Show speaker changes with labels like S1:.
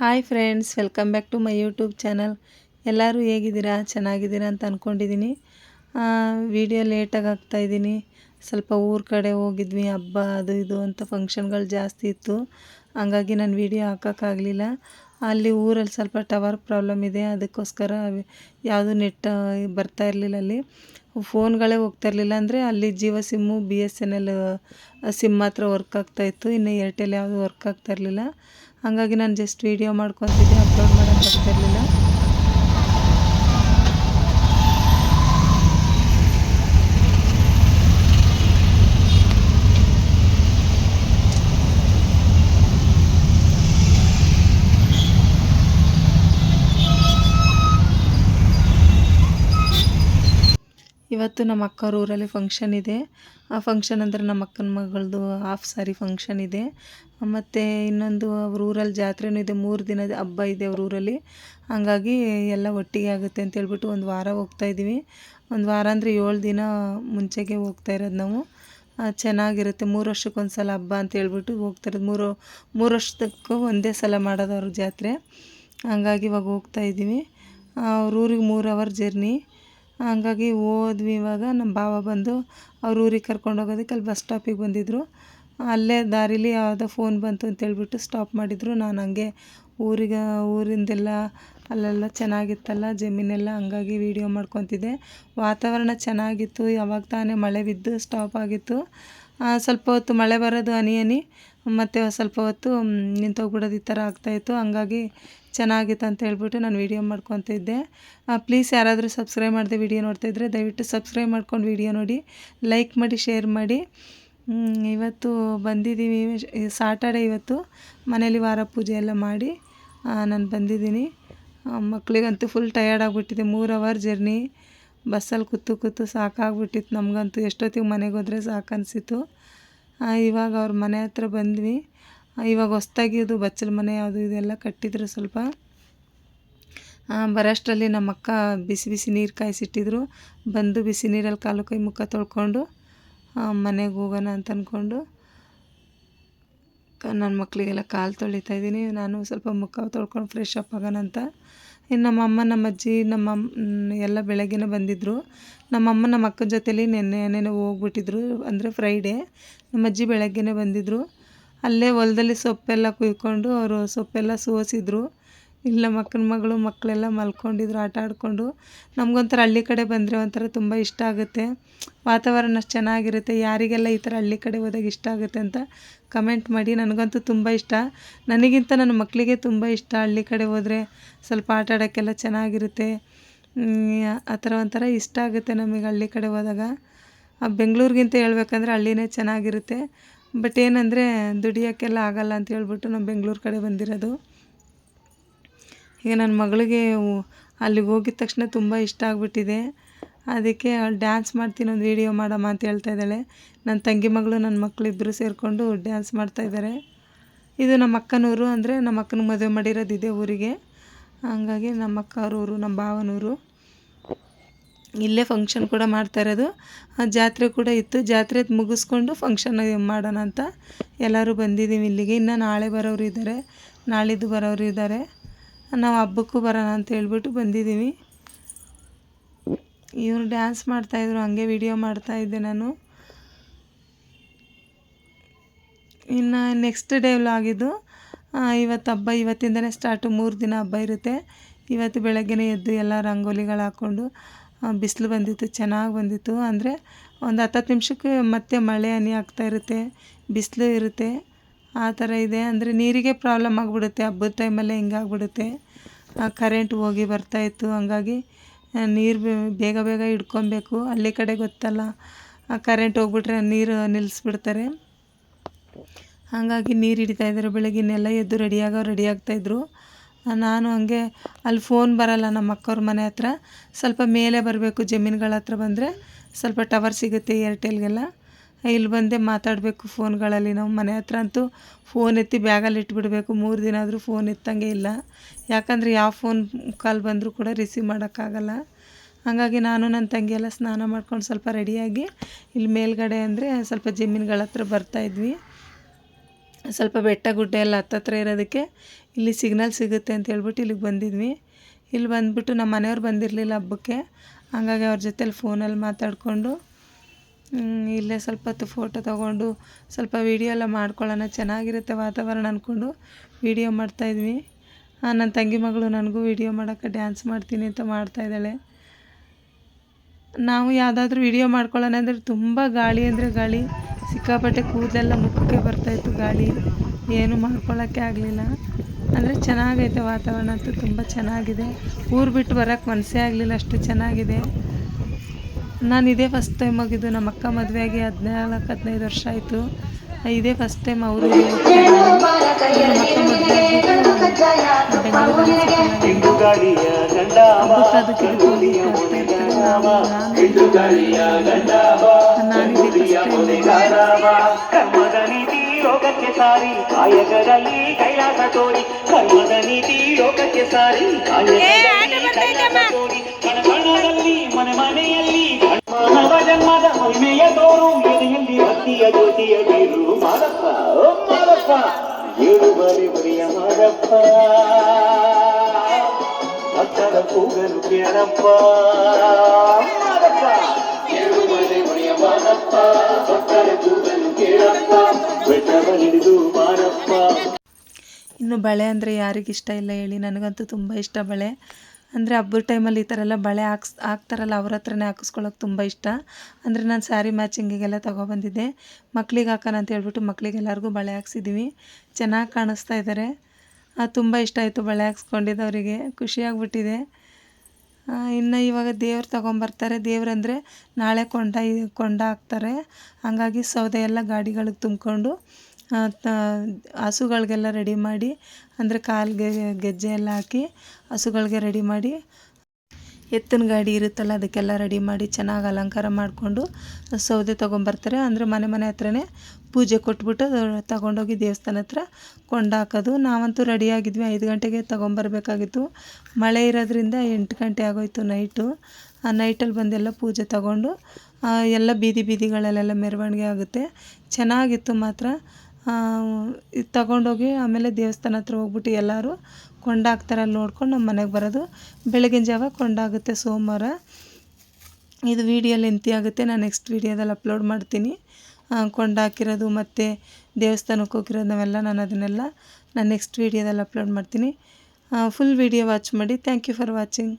S1: Hi friends, welcome back to my YouTube channel. ಎಲ್ಲರೂ ಹೇಗಿದ್ದೀರಾ? ಚೆನ್ನಾಗಿದ್ದೀರಾ ಅಂತ ಅಂದ್ಕೊಂಡಿದ್ದೀನಿ ವಿಡಿಯೋ ಲೇಟಾಗಿ ಹಾಕ್ತಾಯಿದ್ದೀನಿ ಸ್ವಲ್ಪ ಊರ ಕಡೆ ಹೋಗಿದ್ವಿ. ಹಬ್ಬ, ಅದು ಇದು ಅಂತ ಫಂಕ್ಷನ್ಗಳು ಜಾಸ್ತಿ ಇತ್ತು. ಹಂಗಾಗಿ ನಾನು ವಿಡಿಯೋ ಹಾಕೋಕ್ಕಾಗಲಿಲ್ಲ ಅಲ್ಲಿ ಊರಲ್ಲಿ ಸ್ವಲ್ಪ ಟವರ್ ಪ್ರಾಬ್ಲಮ್ ಇದೆ. ಅದಕ್ಕೋಸ್ಕರ ಯಾವುದು ನೆಟ್ ಬರ್ತಾ ಇರಲಿಲ್ಲ ಅಲ್ಲಿ. ಫೋನ್ಗಳೇ ಹೋಗ್ತಾ ಇರಲಿಲ್ಲ ಅಂದರೆ ಅಲ್ಲಿ Jio sim B S N L sim ಮಾತ್ರ ವರ್ಕ್ ಆಗ್ತಾಯಿತ್ತು ಇನ್ನು ಏರ್ಟೆಲ್ ಯಾವುದು ವರ್ಕ್ ಆಗ್ತಾ ಇರಲಿಲ್ಲ. ಹಾಗಾಗಿ ನಾನು ಜಸ್ಟ್ ವೀಡಿಯೋ ಮಾಡ್ಕೊತಿದ್ದೆ ಅಪ್ಲೋಡ್ ಮಾಡೋಕ್ಕೆ ಇರಲಿಲ್ಲ ಇವತ್ತು ನಮ್ಮ ಅಕ್ಕವ್ರ ಊರಲ್ಲಿ ಫಂಕ್ಷನ್ ಇದೆ. ಆ ಫಂಕ್ಷನ್ ಅಂದರೆ ನಮ್ಮ ಅಕ್ಕನ ಮಗಳದು ಹಾಫ್ ಸಾರಿ ಫಂಕ್ಷನ್ ಇದೆ. ಮತ್ತು ಇನ್ನೊಂದು ಅವ್ರ ಊರಲ್ಲಿ ಜಾತ್ರೆನೂ ಇದೆ. ಮೂರು ದಿನದ ಹಬ್ಬ ಇದೆ ಅವ್ರ ಊರಲ್ಲಿ. ಹಾಗಾಗಿ ಎಲ್ಲ ಒಟ್ಟಿಗೆ ಆಗುತ್ತೆ ಅಂತ ಹೇಳ್ಬಿಟ್ಟು ಒಂದು ವಾರ ಹೋಗ್ತಾಯಿದ್ದೀವಿ ಒಂದು ವಾರ ಅಂದರೆ ಏಳು ದಿನ ಮುಂಚೆಗೆ ಹೋಗ್ತಾ ಇರೋದು ನಾವು. ಚೆನ್ನಾಗಿರುತ್ತೆ. ಮೂರು ವರ್ಷಕ್ಕೊಂದು ಸಲ ಹಬ್ಬ ಅಂತ ಹೇಳ್ಬಿಟ್ಟು ಹೋಗ್ತಿರೋದು ಮೂರು ಮೂರು ವರ್ಷದಕ್ಕೂ ಒಂದೇ ಸಲ ಮಾಡೋದು ಅವ್ರ ಜಾತ್ರೆ. ಹಂಗಾಗಿ ಇವಾಗ ಹೋಗ್ತಾಯಿದ್ದೀವಿ ಅವ್ರ ಊರಿಗೆ ಮೂರು ಅವರ್ ಜರ್ನಿ ಹಂಗಾಗಿ ಹೋದ್ವಿ ಇವಾಗ. ನಮ್ಮ ಭಾವ ಬಂದು ಅವ್ರ ಊರಿಗೆ ಕರ್ಕೊಂಡು ಹೋಗೋದಕ್ಕೆ ಅಲ್ಲಿ ಬಸ್ ಸ್ಟಾಪಿಗೆ ಬಂದಿದ್ದರು ಅಲ್ಲೇ ದಾರಿಲಿ ಯಾವುದೋ ಫೋನ್ ಬಂತು ಅಂತೇಳ್ಬಿಟ್ಟು ಸ್ಟಾಪ್ ಮಾಡಿದರು. ನಾನು ಹಂಗೆ ಊರಿಗೆ, ಊರಿಂದೆಲ್ಲ ಅಲ್ಲೆಲ್ಲ ಚೆನ್ನಾಗಿತ್ತಲ್ಲ, ಜಮೀನೆಲ್ಲ ಹಂಗಾಗಿ ವೀಡಿಯೋ ಮಾಡ್ಕೊತಿದ್ದೆ. ವಾತಾವರಣ ಚೆನ್ನಾಗಿತ್ತು, ಯಾವಾಗ ತಾನೇ ಮಳೆ ಬಿದ್ದು ಸ್ಟಾಪ್ ಆಗಿತ್ತು. ಸ್ವಲ್ಪ ಹೊತ್ತು ಮಳೆ ಬರೋದು ಹನಿ ಹನಿ. ಮತ್ತು ಸ್ವಲ್ಪ ಹೊತ್ತು ನಿಂತೋಗ್ಬಿಡೋದು ಈ ಥರ ಆಗ್ತಾಯಿತ್ತು ಹಂಗಾಗಿ ಚೆನ್ನಾಗಿತ್ತು ಅಂತ ಹೇಳ್ಬಿಟ್ಟು ನಾನು ವೀಡಿಯೋ ಮಾಡ್ಕೊತಿದ್ದೆ ಪ್ಲೀಸ್ ಯಾರಾದರೂ ಸಬ್ಸ್ಕ್ರೈಬ್ ಮಾಡಿದೆ ವೀಡಿಯೋ ನೋಡ್ತಾಯಿದ್ರೆ ದಯವಿಟ್ಟು ಸಬ್ಸ್ಕ್ರೈಬ್ ಮಾಡ್ಕೊಂಡು ವೀಡಿಯೋ ನೋಡಿ, ಲೈಕ್ ಮಾಡಿ, ಶೇರ್ ಮಾಡಿ. ಇವತ್ತು ಬಂದಿದ್ದೀವಿ ಸಾಟರ್ಡೆ ಇವತ್ತು ಮನೇಲಿ ವಾರ ಪೂಜೆ ಎಲ್ಲ ಮಾಡಿ ನಾನು ಬಂದಿದ್ದೀನಿ. ಮಕ್ಕಳಿಗಂತೂ ಫುಲ್ ಟಯರ್ಡ್ ಆಗಿಬಿಟ್ಟಿದೆ, ಮೂರು ಅವರ್ ಜರ್ನಿ ಬಸ್ಸಲ್ಲಿ ಕೂತು ಕೂತು ಸಾಕಾಗ್ಬಿಟ್ಟಿತ್ತು ನಮಗಂತೂ. ಎಷ್ಟೊತ್ತಿಗೆ ಮನೆಗೆ ಹೋದರೆ ಸಾಕು ಅನಿಸಿತ್ತು ಇವಾಗ ಅವ್ರ ಮನೆ ಹತ್ರ ಬಂದ್ವಿ. ಇವಾಗ ಹೊಸ್ದಾಗಿ ಅದು ಬಚ್ಚಲ ಮನೆ ಅದು ಇದೆಲ್ಲ ಕಟ್ಟಿದ್ರು ಸ್ವಲ್ಪ. ಬರೋಷ್ಟರಲ್ಲಿ ನಮ್ಮ ಅಕ್ಕ ಬಿಸಿ ಬಿಸಿ ನೀರು ಕಾಯಿಸಿಟ್ಟಿದ್ರು. ಬಂದು ಬಿಸಿ ನೀರಲ್ಲಿ ಕಾಲು ಕೈ ಮುಖ ತೊಳ್ಕೊಂಡು ಮನೆಗೆ ಹೋಗೋಣ ಅಂತ ಅಂದ್ಕೊಂಡು ನನ್ನ ಮಕ್ಕಳಿಗೆಲ್ಲ ಕಾಲು ತೊಳಿತಾ ಇದ್ದೀನಿ. ನಾನು ಸ್ವಲ್ಪ ಮುಖ ತೊಳ್ಕೊಂಡು ಫ್ರೆಶ್ ಅಪ್ ಆಗೋಣ ಅಂತ. ಇನ್ನು ನಮ್ಮಮ್ಮ ನಮ್ಮ ಅಜ್ಜಿ, ನಮ್ಮ ಎಲ್ಲ ಬೆಳಗ್ಗೆನೆ ಬಂದಿದ್ದರು ನಮ್ಮಮ್ಮ ನಮ್ಮ ಅಕ್ಕನ ಜೊತೇಲಿ ನೆನ್ನೆ ನೆನೆ ಹೋಗ್ಬಿಟ್ಟಿದ್ರು. ಅಂದರೆ ಫ್ರೈಡೇ ನಮ್ಮ ಅಜ್ಜಿ ಬೆಳಗ್ಗೆನೆ ಬಂದಿದ್ದರು ಅಲ್ಲೇ ಹೊಲದಲ್ಲಿ ಸೊಪ್ಪೆಲ್ಲ ಕುಯ್ಕೊಂಡು ಅವರು ಸೊಪ್ಪೆಲ್ಲ ಸೋಸಿದ್ರು. ಇಲ್ಲ ಮಕ್ಕನ ಮಗಳು ಮಕ್ಕಳೆಲ್ಲ ಮಲ್ಕೊಂಡಿದ್ರು, ಆಟ ಆಡಿಕೊಂಡು. ನಮಗೊಂಥರ ಹಳ್ಳಿ ಕಡೆ ಬಂದರೆ ಒಂಥರ ತುಂಬ ಇಷ್ಟ ಆಗುತ್ತೆ. ವಾತಾವರಣ ಅಷ್ಟು ಚೆನ್ನಾಗಿರುತ್ತೆ. ಯಾರಿಗೆಲ್ಲ ಈ ಥರ ಹಳ್ಳಿ ಕಡೆ ಹೋದಾಗ ಇಷ್ಟ ಆಗುತ್ತೆ ಅಂತ ಕಮೆಂಟ್ ಮಾಡಿ. ನನಗಂತೂ ತುಂಬ ಇಷ್ಟ. ನನಗಿಂತ ನನ್ನ ಮಕ್ಕಳಿಗೆ ತುಂಬ ಇಷ್ಟ ಹಳ್ಳಿ ಕಡೆ ಹೋದರೆ ಸ್ವಲ್ಪ ಆಟ ಆಡೋಕ್ಕೆಲ್ಲ ಚೆನ್ನಾಗಿರುತ್ತೆ. ಆ ಥರ ಒಂಥರ ಇಷ್ಟ ಆಗುತ್ತೆ ನಮಗೆ ಹಳ್ಳಿ ಕಡೆ ಹೋದಾಗ. ಬೆಂಗಳೂರಿಗಿಂತ ಹೇಳ್ಬೇಕಂದ್ರೆ ಹಳ್ಳಿನೇ ಚೆನ್ನಾಗಿರುತ್ತೆ. ಬಟ್ ಏನಂದರೆ ದುಡಿಯೋಕ್ಕೆಲ್ಲ ಆಗಲ್ಲ ಅಂತ ಹೇಳ್ಬಿಟ್ಟು ನಾವು ಬೆಂಗಳೂರು ಕಡೆ ಬಂದಿರೋದು. ಈಗ ನನ್ನ ಮಗಳಿಗೆ ಅಲ್ಲಿಗೆ ಹೋಗಿದ ತಕ್ಷಣ ತುಂಬ ಇಷ್ಟ ಆಗಿಬಿಟ್ಟಿದೆ. ಅದಕ್ಕೆ ಅವಳು ಡ್ಯಾನ್ಸ್ ಮಾಡ್ತೀನಿ ಒಂದು ವೀಡಿಯೋ ಮಾಡಮ್ಮ ಅಂತ ಹೇಳ್ತಾ ಇದ್ದಾಳೆ. ನನ್ನ ತಂಗಿ ಮಗಳು ನನ್ನ ಮಕ್ಕಳಿಬ್ಬರು ಸೇರಿಕೊಂಡು ಡ್ಯಾನ್ಸ್ ಮಾಡ್ತಾಯಿದ್ದಾರೆ ಇದು ನಮ್ಮ ಅಕ್ಕನೂರು ಅಂದರೆ ನಮ್ಮ ಅಕ್ಕನ ಮದುವೆ ಮಾಡಿರೋದಿದೆ ಊರಿಗೆ. ಹಂಗಾಗಿ ನಮ್ಮ ಅಕ್ಕ ಅವರು ಊರು ನಮ್ಮ ಭಾವನೂರು. ಇಲ್ಲೇ ಫಂಕ್ಷನ್ ಕೂಡ ಮಾಡ್ತಾ ಇರೋದು. ಜಾತ್ರೆ ಕೂಡ ಇತ್ತು. ಜಾತ್ರೆ ಮುಗಿಸ್ಕೊಂಡು ಫಂಕ್ಷನ್ ಮಾಡೋಣ ಅಂತ ಎಲ್ಲರೂ ಬಂದಿದ್ದೀವಿ ಇಲ್ಲಿಗೆ. ಇನ್ನು ನಾಳೆ ಬರೋರು ಇದ್ದಾರೆ ನಾಳಿದ್ದು ಬರೋರು ಇದ್ದಾರೆ ನಾವು ಹಬ್ಬಕ್ಕೂ ಬರೋಣ ಅಂತ ಹೇಳ್ಬಿಟ್ಟು ಬಂದಿದ್ದೀವಿ ಇವರು ಡ್ಯಾನ್ಸ್ ಮಾಡ್ತಾಯಿದ್ರು ಹಂಗೆ ವಿಡಿಯೋ ಮಾಡ್ತಾಯಿದ್ದೆ ನಾನು. ಇನ್ನು ನೆಕ್ಸ್ಟ್ ಡೇ ಆಗಿದ್ದು ಇವತ್ತು ಹಬ್ಬ, ಇವತ್ತಿಂದನೇ ಸ್ಟಾರ್ಟು ಮೂರು ದಿನ ಹಬ್ಬ ಇರುತ್ತೆ. ಇವತ್ತು ಬೆಳಗ್ಗೆನೇ ಎದ್ದು ಎಲ್ಲ ರಂಗೋಲಿಗಳು ಹಾಕ್ಕೊಂಡು ಬಿಸಿಲು ಬಂದಿತ್ತು, ಚೆನ್ನಾಗಿ ಬಂದಿತ್ತು. ಅಂದರೆ ಒಂದು ಹತ್ತತ್ತು ನಿಮಿಷಕ್ಕೆ ಮತ್ತೆ ಮಳೆ, ಹನಿ ಆಗ್ತಾ ಇರುತ್ತೆ, ಬಿಸಿಲು ಇರುತ್ತೆ. ಆ ಥರ ಇದೆ. ಅಂದರೆ ನೀರಿಗೆ ಪ್ರಾಬ್ಲಮ್ ಆಗಿಬಿಡುತ್ತೆ, ಹಬ್ಬದ ಟೈಮಲ್ಲೇ ಹಿಂಗಾಗ್ಬಿಡುತ್ತೆ. ಕರೆಂಟ್ ಹೋಗಿ ಬರ್ತಾಯಿತ್ತು ಹಂಗಾಗಿ ನೀರು ಬೇಗ ಬೇಗ ಹಿಡ್ಕೊಬೇಕು. ಹಳ್ಳಿ ಕಡೆ ಗೊತ್ತಲ್ಲ. ಕರೆಂಟ್ ಹೋಗ್ಬಿಟ್ರೆ ನೀರು ನಿಲ್ಲಿಸ್ಬಿಡ್ತಾರೆ ಹಾಗಾಗಿ ನೀರು ಹಿಡಿತಾಯಿದ್ರು ಬೆಳಗ್ಗೆನೆಲ್ಲ ಎದ್ದು ರೆಡಿಯಾಗೋ ರೆಡಿ ಆಗ್ತಾಯಿದ್ರು ನಾನು ಹಂಗೆ ಅಲ್ಲಿ ಫೋನ್ ಬರಲ್ಲ ನಮ್ಮ ಅಕ್ಕವ್ರ ಮನೆ ಹತ್ರ. ಸ್ವಲ್ಪ ಮೇಲೆ ಬರಬೇಕು. ಜಮೀನುಗಳ ಹತ್ರ ಬಂದರೆ ಸ್ವಲ್ಪ ಟವರ್ ಸಿಗುತ್ತೆ ಏರ್ಟೆಲ್ಗೆಲ್ಲ ಇಲ್ಲಿ ಬಂದೆ ಮಾತಾಡಬೇಕು ಫೋನ್ಗಳಲ್ಲಿ. ನಾವು ಮನೆ ಹತ್ರ ಅಂತೂ ಫೋನ್ ಎತ್ತಿ ಬ್ಯಾಗಲ್ಲಿ ಇಟ್ಬಿಡಬೇಕು. ಮೂರು ದಿನ ಆದರೂ ಫೋನ್ ಎತ್ತಂಗೆ ಇಲ್ಲ. ಯಾಕಂದರೆ ಯಾವ ಫೋನ್ ಕಾಲ್ ಬಂದರೂ ಕೂಡ ರಿಸೀವ್ ಮಾಡೋಕ್ಕಾಗಲ್ಲ. ಹಾಗಾಗಿ ನಾನು ನನ್ನ ತಂಗಿ ಎಲ್ಲ ಸ್ನಾನ ಮಾಡ್ಕೊಂಡು ಸ್ವಲ್ಪ ರೆಡಿಯಾಗಿ ಇಲ್ಲಿ ಮೇಲ್ಗಡೆ ಅಂದರೆ ಸ್ವಲ್ಪ ಜಮೀನುಗಳ ಹತ್ರ ಬರ್ತಾಯಿದ್ವಿ ಸ್ವಲ್ಪ ಬೆಟ್ಟ ಗುಡ್ಡ ಎಲ್ಲ ಹತ್ತತ್ರ ಇರೋದಕ್ಕೆ ಇಲ್ಲಿ ಸಿಗ್ನಲ್ ಸಿಗುತ್ತೆ ಅಂತ ಹೇಳ್ಬಿಟ್ಟು ಇಲ್ಲಿಗೆ ಬಂದಿದ್ವಿ. ಇಲ್ಲಿ ಬಂದ್ಬಿಟ್ಟು ನಮ್ಮ ಮನೆಯವ್ರು ಬಂದಿರಲಿಲ್ಲ ಹಬ್ಬಕ್ಕೆ. ಹಾಗಾಗಿ ಅವ್ರ ಜೊತೆಲಿ ಫೋನಲ್ಲಿ ಮಾತಾಡಿಕೊಂಡು ಇಲ್ಲೇ ಸ್ವಲ್ಪ ಹೊತ್ತು ಫೋಟೋ ತೊಗೊಂಡು ಸ್ವಲ್ಪ ವೀಡಿಯೋ ಎಲ್ಲ ಮಾಡ್ಕೊಳ್ಳೋಣ. ಚೆನ್ನಾಗಿರುತ್ತೆ ವಾತಾವರಣ ಅಂದ್ಕೊಂಡು ವೀಡಿಯೋ ಮಾಡ್ತಾಯಿದ್ವಿ ನನ್ನ ತಂಗಿ ಮಗಳು ನನಗೂ ವೀಡಿಯೋ ಮಾಡೋಕ್ಕೆ ಡ್ಯಾನ್ಸ್ ಮಾಡ್ತೀನಿ ಅಂತ ಮಾಡ್ತಾಯಿದ್ದಾಳೆ ನಾವು ಯಾವುದಾದ್ರೂ ವಿಡಿಯೋ ಮಾಡ್ಕೊಳ್ಳೋಣ ಅಂದರೆ ತುಂಬ ಗಾಳಿ ಅಂದರೆ ಗಾಳಿ. ಸಿಕ್ಕಾಪಟ್ಟೆ ಕೂದಲೆಲ್ಲ ಮುಖಕ್ಕೆ ಬರ್ತಾಯಿತ್ತು ಗಾಳಿ. ಏನು ಮಾಡ್ಕೊಳ್ಳೋಕ್ಕೆ ಆಗಲಿಲ್ಲ. ಅಂದರೆ ಚೆನ್ನಾಗೈತೆ ವಾತಾವರಣ ಅಂತೂ ತುಂಬ ಚೆನ್ನಾಗಿದೆ. ಊರು ಬಿಟ್ಟು ಬರೋಕ್ಕೆ ಮನಸ್ಸೇ ಆಗಲಿಲ್ಲ ಅಷ್ಟು ಚೆನ್ನಾಗಿದೆ. ನಾನು ಇದೇ ಫಸ್ಟ್ ಟೈಮ್ ಹೋಗಿದ್ದು ನಮ್ಮ ಅಕ್ಕ ಮದುವೆಯಾಗಿ ಹದಿನಾಲ್ಕು, ಹದಿನೈದು ವರ್ಷ ಆಯಿತು. ಇದೇ ಫಸ್ಟ್ ಟೈಮ್ ಅವರು
S2: ಸಾರಿ ಕೈಲಾಸ ತೋರಿ ಕರ್ಮದ ನೀತಿ ಲೋಕಕ್ಕೆ ಸಾರಿ ಕೈಲಾಸ ತೋರಿ ಮನೆ ಮನೆಯಲ್ಲಿ ಮಾನವ ಜನ್ಮದ ಮಹಿಮೆಯ ತೋರು ಎದೆಯಲ್ಲಿ ಭಕ್ತಿಯ ಜ್ಯೋತಿಯ ಬೀರು ಮಾದಪ್ಪ ಮಾದಪ್ಪ ಏಳು ಬಾರಿ ಬರಿಯ ಮಾದಪ್ಪ ಭಕ್ತರ ಕೂಗಲು ಕೇಳಪ್ಪ. ಮಾದಪ್ಪ ಏಳು ಬರಿ ಬರಿಯ ಮಾದಪ್ಪ ಭಕ್ತರ ಕೂಗಲು ಕೇಳಪ್ಪ. ಬೆಟ್ಟವ ಹಿಡಿದು ಮಾರಪ್ಪ.
S1: ಇನ್ನು ಬಳೆ ಅಂದರೆ ಯಾರಿಗಿಷ್ಟ ಇಲ್ಲ ಹೇಳಿ. ನನಗಂತೂ ತುಂಬ ಇಷ್ಟ ಬಳೆ. ಅಂದರೆ ಹಬ್ಬದ ಟೈಮಲ್ಲಿ ಈ ಥರ ಎಲ್ಲ ಬಳೆ ಹಾಕ್ಸ್, ಹಾಕ್ತಾರಲ್ಲ ಅವ್ರ ಹತ್ರನೇ ಹಾಕಿಸ್ಕೊಳ್ಳೋಕೆ ತುಂಬ ಇಷ್ಟ. ಅಂದರೆ ನಾನು ಸ್ಯಾರಿ ಮ್ಯಾಚಿಂಗಿಗೆಲ್ಲ ತೊಗೊಬಂದಿದ್ದೆ ಮಕ್ಳಿಗೆ ಹಾಕೋಣ ಅಂತ ಹೇಳ್ಬಿಟ್ಟು ಮಕ್ಳಿಗೆಲ್ಲರಿಗೂ ಬಳೆ ಹಾಕ್ಸಿದ್ದೀವಿ ಚೆನ್ನಾಗಿ ಕಾಣಿಸ್ತಾ ಇದ್ದಾರೆ ತುಂಬ ಇಷ್ಟ ಆಯಿತು ಬಳೆ ಹಾಕ್ಸ್ಕೊಂಡಿದ್ದವರಿಗೆ ಖುಷಿಯಾಗ್ಬಿಟ್ಟಿದೆ ಇನ್ನು ಇವಾಗ ದೇವ್ರು ತೊಗೊಂಬರ್ತಾರೆ. ದೇವ್ರಂದರೆ ನಾಳೆ ಕೊಂಡ ಕೊಂಡ ಹಾಕ್ತಾರೆ. ಹಂಗಾಗಿ ಸೌದೆ ಎಲ್ಲ ಗಾಡಿಗಳಿಗೆ ತುಂಬಿಕೊಂಡು ಹಸುಗಳಿಗೆಲ್ಲ ರೆಡಿ ಮಾಡಿ, ಅಂದರೆ ಕಾಲಿಗೆ ಗೆಜ್ಜೆ ಎಲ್ಲ ಹಾಕಿ ಹಸುಗಳಿಗೆ ರೆಡಿ ಮಾಡಿ, ಎತ್ತಿನ ಗಾಡಿ ಇರುತ್ತಲ್ಲ ಅದಕ್ಕೆಲ್ಲ ರೆಡಿ ಮಾಡಿ ಚೆನ್ನಾಗಿ ಅಲಂಕಾರ ಮಾಡಿಕೊಂಡು ಸೌದೆ ತೊಗೊಂಬರ್ತಾರೆ. ಅಂದರೆ ಮನೆ ಮನೆ ಹತ್ರನೇ ಪೂಜೆ ಕೊಟ್ಬಿಟ್ಟು ತಗೊಂಡೋಗಿ ದೇವಸ್ಥಾನ ಹತ್ರ ಕೊಂಡಾಕೋದು ನಾವಂತೂ ರೆಡಿಯಾಗಿದ್ವಿ ಐದು ಗಂಟೆಗೆ ತೊಗೊಂಬರ್ಬೇಕಾಗಿತ್ತು. ಮಳೆ ಇರೋದ್ರಿಂದ ಎಂಟು ಗಂಟೆ ಆಗೋಯ್ತು ನೈಟು ಆ ನೈಟಲ್ಲಿ ಬಂದೆಲ್ಲ ಪೂಜೆ ತಗೊಂಡು ಎಲ್ಲ ಬೀದಿ ಬೀದಿಗಳಲ್ಲೆಲ್ಲ ಮೆರವಣಿಗೆ ಆಗುತ್ತೆ. ಚೆನ್ನಾಗಿತ್ತು ಮಾತ್ರ. ಇದು ತಗೊಂಡೋಗಿ ಆಮೇಲೆ ದೇವಸ್ಥಾನ ಹತ್ರ ಹೋಗ್ಬಿಟ್ಟು ಎಲ್ಲರೂ ಕೊಂಡಾಕ್ತಾರೆ ಅಲ್ಲಿ ನೋಡ್ಕೊಂಡು ನಮ್ಮ ಮನೆಗೆ ಬರೋದು. ಬೆಳಗಿನ ಜಾವ ಕೊಂಡಾಗುತ್ತೆ ಸೋಮವಾರ. ಇದು ವೀಡಿಯೋಲ್ಲಿ ಎಂತಿ ಆಗುತ್ತೆ, ನಾನು ನೆಕ್ಸ್ಟ್ ವೀಡಿಯೋದಲ್ಲಿ ಅಪ್ಲೋಡ್ ಮಾಡ್ತೀನಿ. ಕೊಂಡಾಕಿರೋದು ಮತ್ತು ದೇವಸ್ಥಾನಕ್ಕೆ ಹೋಗಿರೋದು ನಾವೆಲ್ಲ, ನಾನು ಅದನ್ನೆಲ್ಲ ನಾನು ನೆಕ್ಸ್ಟ್ ವೀಡಿಯೋದಲ್ಲಿ ಅಪ್ಲೋಡ್ ಮಾಡ್ತೀನಿ. ಫುಲ್ ವೀಡಿಯೋ ವಾಚ್ ಮಾಡಿ. Thank you for watching